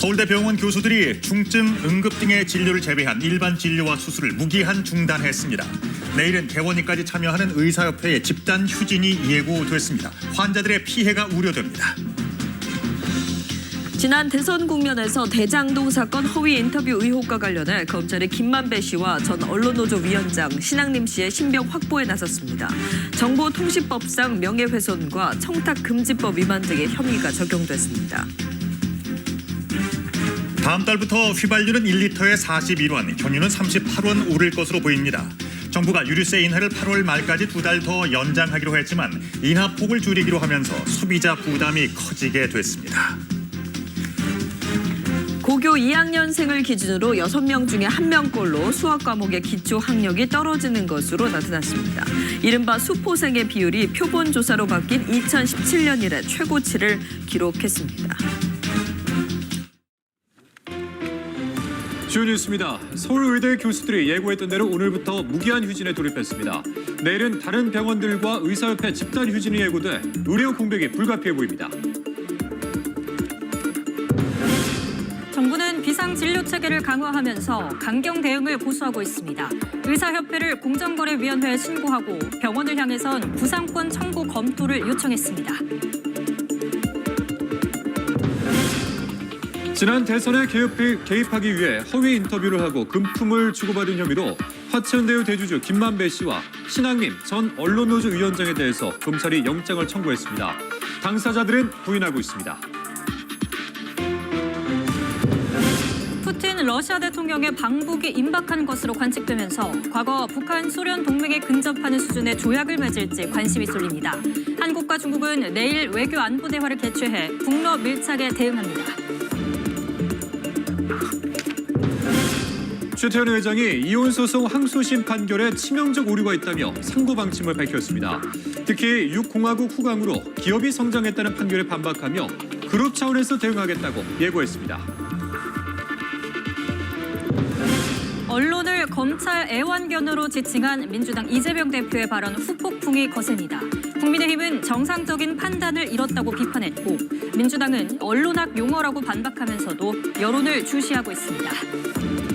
서울대 병원 교수들이 중증, 응급 등의 진료를 제외한 일반 진료와 수술을 무기한 중단했습니다. 내일은 개원이까지 참여하는 의사협회의 집단 휴진이 예고됐습니다. 환자들의 피해가 우려됩니다. 지난 대선 국면에서 대장동 사건 허위 인터뷰 의혹과 관련해 검찰이 김만배 씨와 전 언론노조 위원장 신학림 씨의 신병 확보에 나섰습니다. 정보통신법상 명예훼손과 청탁금지법 위반 등의 혐의가 적용됐습니다. 다음 달부터 휘발유는 1리터에 41원, 경유는 38원 오를 것으로 보입니다. 정부가 유류세 인하를 8월 말까지 두 달 더 연장하기로 했지만 인하 폭을 줄이기로 하면서 소비자 부담이 커지게 됐습니다. 고교 2학년생을 기준으로 6명 중에 1명꼴로 수학 과목의 기초 학력이 떨어지는 것으로 나타났습니다. 이른바 수포생의 비율이 표본 조사로 바뀐 2017년 이래 최고치를 기록했습니다. 주요 뉴스입니다. 서울의대 교수들이 예고했던 대로 오늘부터 무기한 휴진에 돌입했습니다. 내일은 다른 병원들과 의사협회 집단 휴진이 예고돼 의료 공백이 불가피해 보입니다. 정부는 비상 진료 체계를 강화하면서 강경 대응을 고수하고 있습니다. 의사협회를 공정거래위원회에 신고하고 병원을 향해선 구상권 청구 검토를 요청했습니다. 지난 대선에 개입, 개입 하기 위해 허위 인터뷰를 하고 금품을 주고받은 혐의로 화천대유 대주주 김만배 씨와 신학림 전 언론노조 위원장에 대해서 검찰이 영장을 청구했습니다. 당사자들은 부인하고 있습니다. 푸틴 러시아 대통령의 방북이 임박한 것으로 관측되면서 과거 북한 소련 동맹에 근접하는 수준의 조약을 맺을지 관심이 쏠립니다. 한국과 중국은 내일 외교 안보 대화를 개최해 북러 밀착에 대응합니다. 최태원 회장이 이혼 소송 항소심 판결에 치명적 오류가 있다며 상고 방침을 밝혔습니다. 특히 6공화국 후광으로 기업이 성장했다는 판결에 반박하며 그룹 차원에서 대응하겠다고 예고했습니다. 언론을 검찰 애완견으로 지칭한 민주당 이재명 대표의 발언 후폭풍이 거셉니다. 국민의힘은 정상적인 판단을 잃었다고 비판했고 민주당은 언론학 용어라고 반박하면서도 여론을 주시하고 있습니다.